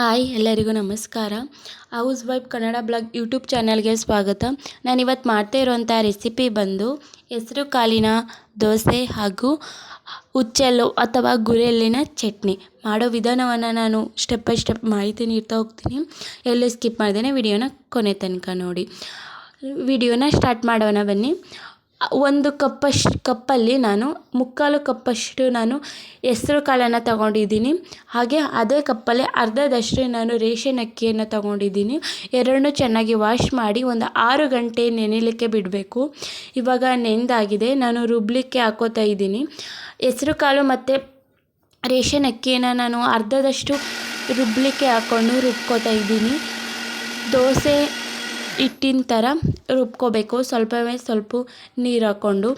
Hi, ಎಲ್ಲರಿಗೂ ನಮಸ್ಕಾರ. Housewife Kannada blog YouTube ಚಾನಲ್ಗೆ ಸ್ವಾಗತ. ನಾನಿವತ್ತು ಮಾಡ್ತಾ ಇರುವಂಥ ರೆಸಿಪಿ ಬಂದು ಹೆಸರು ಕಾಲಿನ ದೋಸೆ ಹಾಗೂ ಉಚ್ಚೆಲ್ಲು ಅಥವಾ ಗುರೆಲ್ಲಿನ ಚಟ್ನಿ. ಮಾಡೋ ವಿಧಾನವನ್ನು ನಾನು ಸ್ಟೆಪ್ ಬೈ ಸ್ಟೆಪ್ ಮಾಹಿತಿ ನೀಡ್ತಾ ಹೋಗ್ತೀನಿ. ಎಲ್ಲೂ ಸ್ಕಿಪ್ ಮಾಡ್ದೇ ವಿಡಿಯೋನ ಕೊನೆ ತನಕ ನೋಡಿ. ವಿಡಿಯೋನ ಸ್ಟಾರ್ಟ್ ಮಾಡೋಣ ಬನ್ನಿ. ಒಂದು ಕಪ್ಪಷ್ಟು ಕಪ್ಪಲ್ಲಿ ನಾನು, ಮುಕ್ಕಾಲು ಕಪ್ಪಷ್ಟು ನಾನು ಹೆಸ್ರು ಕಾಳನ್ನು ತಗೊಂಡಿದ್ದೀನಿ. ಹಾಗೆ ಅದೇ ಕಪ್ಪಲ್ಲಿ ಅರ್ಧದಷ್ಟು ನಾನು ರೇಷನ್ ಅಕ್ಕಿಯನ್ನು ತಗೊಂಡಿದ್ದೀನಿ. ಎರಡನ್ನೂ ಚೆನ್ನಾಗಿ ವಾಶ್ ಮಾಡಿ ಒಂದು ಆರು ಗಂಟೆ ನೆನೆಯಲಿಕ್ಕೆ ಬಿಡಬೇಕು. ಇವಾಗ ನೆಂದಾಗಿದೆ. ನಾನು ರುಬ್ಬಲಿಕ್ಕೆ ಹಾಕೋತಾ ಇದ್ದೀನಿ. ಹೆಸ್ರು ಕಾಳು ಮತ್ತು ರೇಷನ್ ಅಕ್ಕಿಯನ್ನು ನಾನು ಅರ್ಧದಷ್ಟು ರುಬ್ಬಲಿಕ್ಕೆ ಹಾಕ್ಕೊಂಡು ರುಬ್ಕೋತಾ ಇದ್ದೀನಿ. ದೋಸೆ ಹಿಟ್ಟಿನ ಥರ ರುಬ್ಕೋಬೇಕು. ಸ್ವಲ್ಪವೇ ಸ್ವಲ್ಪ ನೀರು ಹಾಕ್ಕೊಂಡು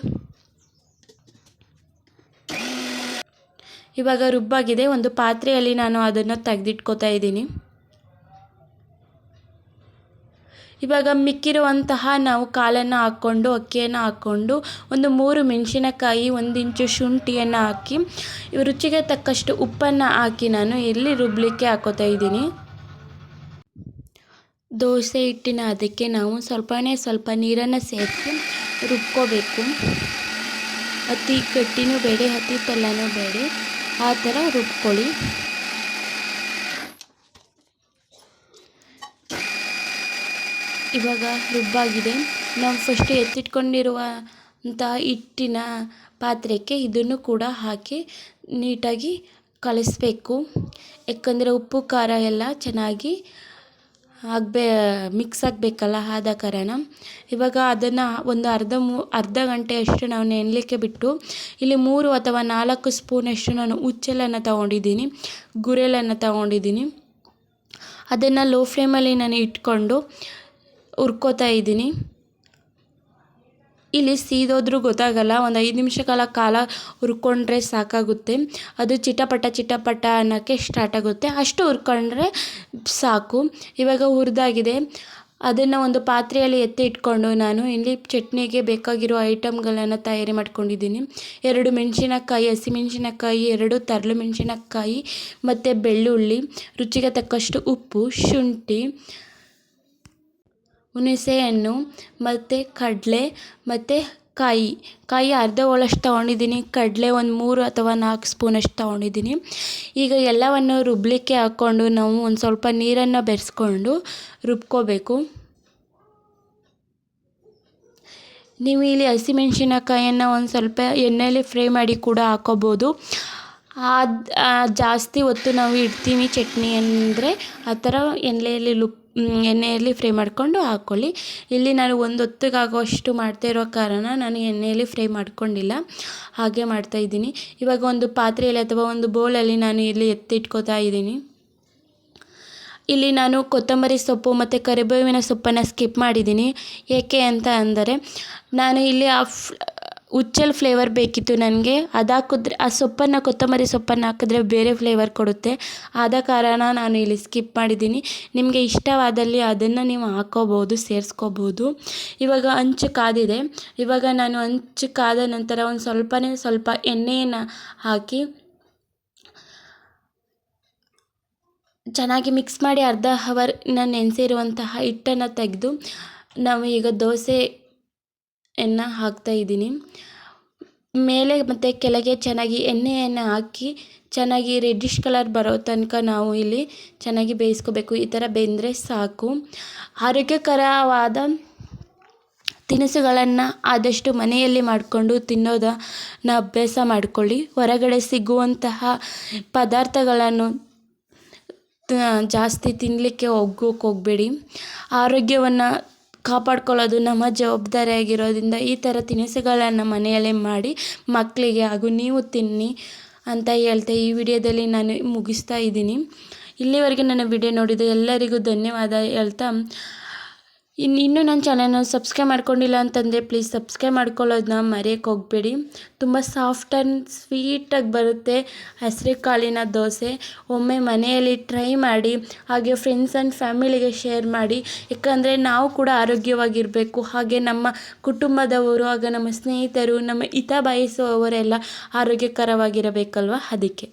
ಇವಾಗ ರುಬ್ಬಾಗಿದೆ. ಒಂದು ಪಾತ್ರೆಯಲ್ಲಿ ನಾನು ಅದನ್ನು ತೆಗೆದಿಟ್ಕೋತಾ ಇದ್ದೀನಿ. ಇವಾಗ ಮಿಕ್ಕಿರುವಂತಹ ನಾವು ಕಾಲನ್ನು ಹಾಕ್ಕೊಂಡು, ಅಕ್ಕಿಯನ್ನು ಹಾಕ್ಕೊಂಡು, ಒಂದು ಮೂರು ಮೆಣಸಿನಕಾಯಿ ಒಂದಿಂಚು ಶುಂಠಿಯನ್ನು ಹಾಕಿ, ರುಚಿಗೆ ತಕ್ಕಷ್ಟು ಉಪ್ಪನ್ನು ಹಾಕಿ ನಾನು ಇಲ್ಲಿ ರುಬ್ಬಲಿಕ್ಕೆ ಹಾಕೋತಾ ಇದ್ದೀನಿ. ದೋಸೆ ಹಿಟ್ಟಿನ ಅದಕ್ಕೆ ನಾವು ಸ್ವಲ್ಪನೇ ಸ್ವಲ್ಪ ನೀರನ್ನು ಸೇರಿಸಿ ರುಬ್ಕೋಬೇಕು. ಅತಿ ಗಟ್ಟಿನೂ ಬೇಡ, ಅತಿ ತಲ್ಲನೂ ಬೇಡ. ಆ ಥರ ರುಬ್ಕೊಳ್ಳಿ. ಇವಾಗ ರುಬ್ಬಾಗಿದೆ. ನಾವು ಫಸ್ಟ್ ಎತ್ತಿಟ್ಕೊಂಡಿರುವಂತಹ ಹಿಟ್ಟಿನ ಪಾತ್ರೆಗೆ ಇದನ್ನು ಕೂಡ ಹಾಕಿ ನೀಟಾಗಿ ಕಲಿಸ್ಬೇಕು. ಯಾಕಂದರೆ ಉಪ್ಪು, ಖಾರ ಎಲ್ಲ ಚೆನ್ನಾಗಿ ಆಗಬೇ ಮಿಕ್ಸ್ ಆಗಬೇಕಲ್ಲ ಆದ ಕಾರಣ ಇವಾಗ ಅದನ್ನು ಒಂದು ಅರ್ಧ ಮೂ, ಅರ್ಧ ಗಂಟೆಯಷ್ಟು ನಾವು ನೆನಲಿಕ್ಕೆ ಬಿಟ್ಟು, ಇಲ್ಲಿ ಮೂರು ಅಥವಾ ನಾಲ್ಕು ಸ್ಪೂನಷ್ಟು ನಾನು ಉಚ್ಚಲನ್ನು ತಗೊಂಡಿದ್ದೀನಿ ಗುರೆಲನ್ನು ತಗೊಂಡಿದ್ದೀನಿ. ಅದನ್ನು ಲೋ ಫ್ಲೇಮಲ್ಲಿ ನಾನು ಇಟ್ಕೊಂಡು ಹುರ್ಕೋತಾ ಇದ್ದೀನಿ. ಇಲ್ಲಿ ಸೀದೋದ್ರೂ ಗೊತ್ತಾಗಲ್ಲ. ಒಂದು ಐದು ನಿಮಿಷ ಕಾಲ ಕಾಲ ಹುರ್ಕೊಂಡ್ರೆ ಸಾಕಾಗುತ್ತೆ. ಅದು ಚಿಟಪಟ ಚಿಟಪಟ ಅನ್ನೋಕ್ಕೆ ಸ್ಟಾರ್ಟ್ ಆಗುತ್ತೆ. ಅಷ್ಟು ಹುರ್ಕೊಂಡ್ರೆ ಸಾಕು. ಇವಾಗ ಹುರಿದಾಗಿದೆ. ಅದನ್ನು ಒಂದು ಪಾತ್ರೆಯಲ್ಲಿ ಎತ್ತಿ ಇಟ್ಕೊಂಡು ನಾನು ಇಲ್ಲಿ ಚಟ್ನಿಗೆ ಬೇಕಾಗಿರೋ ಐಟಮ್ಗಳನ್ನು ತಯಾರಿ ಮಾಡ್ಕೊಂಡಿದ್ದೀನಿ. ಎರಡು ಮೆಣಸಿನಕಾಯಿ, ಹಸಿಮೆಣಸಿನಕಾಯಿ, ಎರಡು ತರಲು ಮೆಣಸಿನಕಾಯಿ, ಮತ್ತು ಬೆಳ್ಳುಳ್ಳಿ, ರುಚಿಗೆ ತಕ್ಕಷ್ಟು ಉಪ್ಪು, ಶುಂಠಿ ಹುಣಸೆಹಣ್ಣು, ಮತ್ತು ಕಡಲೆ, ಮತ್ತು ಕಾಯಿ. ಕಾಯಿ ಅರ್ಧ ಹೋಳಷ್ಟು ತೊಗೊಂಡಿದ್ದೀನಿ. ಕಡಲೆ ಒಂದು ಮೂರು ಅಥವಾ ನಾಲ್ಕು ಸ್ಪೂನಷ್ಟು ತೊಗೊಂಡಿದ್ದೀನಿ. ಈಗ ಎಲ್ಲವನ್ನು ರುಬ್ಬಲಿಕ್ಕೆ ಹಾಕ್ಕೊಂಡು ನಾವು ಒಂದು ಸ್ವಲ್ಪ ನೀರನ್ನು ಬೆರೆಸ್ಕೊಂಡು ರುಬ್ಕೋಬೇಕು. ನೀವು ಇಲ್ಲಿ ಹಸಿಮೆಣ್ಸಿನಕಾಯನ್ನು ಒಂದು ಸ್ವಲ್ಪ ಎಣ್ಣೆಯಲ್ಲಿ ಫ್ರೈ ಮಾಡಿ ಕೂಡ ಹಾಕ್ಕೋಬೋದು ಅದು ಜಾಸ್ತಿ ಹೊತ್ತು ನಾವು ಇಡ್ತೀವಿ ಚಟ್ನಿ ಅಂದರೆ ಆ ಥರ ಎಣ್ಣೆಯಲ್ಲಿ ಲುಪ್ ಎಣ್ಣೆಯಲ್ಲಿ ಫ್ರೈ ಮಾಡಿಕೊಂಡು ಹಾಕ್ಕೊಳ್ಳಿ. ಇಲ್ಲಿ ನಾನು ಒಂದು ಹೊತ್ತಿಗೆ ಆಗೋಷ್ಟು ಮಾಡ್ತಾ ಇರೋ ಕಾರಣ ನಾನು ಎಣ್ಣೆಯಲ್ಲಿ ಫ್ರೈ ಮಾಡ್ಕೊಂಡಿಲ್ಲ. ಹಾಗೆ ಮಾಡ್ತಾಯಿದ್ದೀನಿ ಇವಾಗ ಒಂದು ಪಾತ್ರೆಯಲ್ಲಿ ಅಥವಾ ಒಂದು ಬೌಲಲ್ಲಿ ನಾನು ಇಲ್ಲಿ ಎತ್ತಿಟ್ಕೋತಾ ಇದ್ದೀನಿ. ಇಲ್ಲಿ ನಾನು ಕೊತ್ತಂಬರಿ ಸೊಪ್ಪು ಮತ್ತು ಕರಿಬೇವಿನ ಸೊಪ್ಪನ್ನು ಸ್ಕಿಪ್ ಮಾಡಿದ್ದೀನಿ. ಏಕೆ ಅಂತ ಅಂದರೆ ನಾನು ಇಲ್ಲಿ ಆ ಉಚ್ಚಲ್ ಫ್ಲೇವರ್ ಬೇಕಿತ್ತು ನನಗೆ. ಅದು ಹಾಕಿದ್ರೆ ಆ ಸೊಪ್ಪನ್ನು, ಕೊತ್ತಂಬರಿ ಸೊಪ್ಪನ್ನು ಹಾಕಿದ್ರೆ ಬೇರೆ ಫ್ಲೇವರ್ ಕೊಡುತ್ತೆ. ಆದ ಕಾರಣ ನಾನು ಇಲ್ಲಿ ಸ್ಕಿಪ್ ಮಾಡಿದ್ದೀನಿ. ನಿಮಗೆ ಇಷ್ಟವಾದಲ್ಲಿ ಅದನ್ನು ನೀವು ಹಾಕ್ಕೋಬೋದು ಸೇರಿಸ್ಕೋಬೋದು. ಇವಾಗ ಹಂಚು ಕಾದಿದೆ. ಇವಾಗ ನಾನು ಹಂಚು ಕಾದ ನಂತರ ಒಂದು ಸ್ವಲ್ಪನೇ ಸ್ವಲ್ಪ ಎಣ್ಣೆಯನ್ನು ಹಾಕಿ, ಚೆನ್ನಾಗಿ ಮಿಕ್ಸ್ ಮಾಡಿ ಅರ್ಧ ಹವರ್ ನಾನು ನೆನೆಸಿರುವಂತಹ ಹಿಟ್ಟನ್ನು ತೆಗೆದು, ನಾವು ಈಗ ದೋಸೆ ಎಣ್ಣೆ ಹಾಕ್ತಾಯಿದ್ದೀನಿ ಮೇಲೆ ಮತ್ತು ಕೆಳಗೆ ಚೆನ್ನಾಗಿ ಎಣ್ಣೆಯನ್ನು ಹಾಕಿ ಚೆನ್ನಾಗಿ ರೆಡ್ಡಿಶ್ ಕಲರ್ ಬರೋ ತನಕ ನಾವು ಇಲ್ಲಿ ಚೆನ್ನಾಗಿ ಬೇಯಿಸ್ಕೋಬೇಕು. ಈ ಥರ ಬೆಂದರೆ ಸಾಕು. ಆರೋಗ್ಯಕರವಾದ ತಿನಿಸುಗಳನ್ನು ಆದಷ್ಟು ಮನೆಯಲ್ಲಿ ಮಾಡಿಕೊಂಡು ತಿನ್ನೋದನ್ನ ಅಭ್ಯಾಸ ಮಾಡಿಕೊಳ್ಳಿ. ಹೊರಗಡೆ ಸಿಗುವಂತಹ ಪದಾರ್ಥಗಳನ್ನು ಜಾಸ್ತಿ ತಿನ್ನಲಿಕ್ಕೆ ಒಗ್ಗೋಕೆ ಹೋಗಬೇಡಿ. ಆರೋಗ್ಯವನ್ನು ಕಾಪಾಡ್ಕೊಳ್ಳೋದು, ನಮ್ಮ ಜವಾಬ್ದಾರಿಯಾಗಿರೋದ್ರಿಂದ ಈ ಥರ ತಿನಿಸುಗಳನ್ನು ಮನೆಯಲ್ಲೇ ಮಾಡಿ ಮಕ್ಕಳಿಗೆ ಹಾಗೂ ನೀವು ತಿನ್ನಿ ಅಂತ ಹೇಳ್ತಾ ಈ ವಿಡಿಯೋದಲ್ಲಿ ನಾನು ಮುಗಿಸ್ತಾ ಇದ್ದೀನಿ. ಇಲ್ಲಿವರೆಗೆ ನನ್ನ ವಿಡಿಯೋ ನೋಡಿದ ಎಲ್ಲರಿಗೂ ಧನ್ಯವಾದ ಹೇಳ್ತಾ ಇನ್ನು ಇನ್ನೂ ನನ್ನ ಚಾನಲ್ನ ಸಬ್ಸ್ಕ್ರೈಬ್ ಮಾಡ್ಕೊಂಡಿಲ್ಲ ಅಂತಂದರೆ ಪ್ಲೀಸ್ ಸಬ್ಸ್ಕ್ರೈಬ್ ಮಾಡ್ಕೊಳ್ಳೋದನ್ನ ಮರೆಯೋಕ್ಕೆ ಹೋಗಬೇಡಿ. ತುಂಬ ಸಾಫ್ಟ್ ಆ್ಯಂಡ್ ಸ್ವೀಟಾಗಿ ಬರುತ್ತೆ ಹಸಿರು ಕಾಳಿನ ದೋಸೆ. ಒಮ್ಮೆ ಮನೆಯಲ್ಲಿ ಟ್ರೈ ಮಾಡಿ, ಹಾಗೆ ಫ್ರೆಂಡ್ಸ್ ಆ್ಯಂಡ್ ಫ್ಯಾಮಿಲಿಗೆ ಶೇರ್ ಮಾಡಿ. ಯಾಕಂದರೆ ನಾವು ಕೂಡ ಆರೋಗ್ಯವಾಗಿರಬೇಕು. ಹಾಗೆ ನಮ್ಮ ಕುಟುಂಬದವರು, ಹಾಗೆ ನಮ್ಮ ಸ್ನೇಹಿತರು, ನಮ್ಮ ಹಿತ ಬಯಸುವವರೆಲ್ಲ ಆರೋಗ್ಯಕರವಾಗಿರಬೇಕಲ್ವ? ಅದಕ್ಕೆ.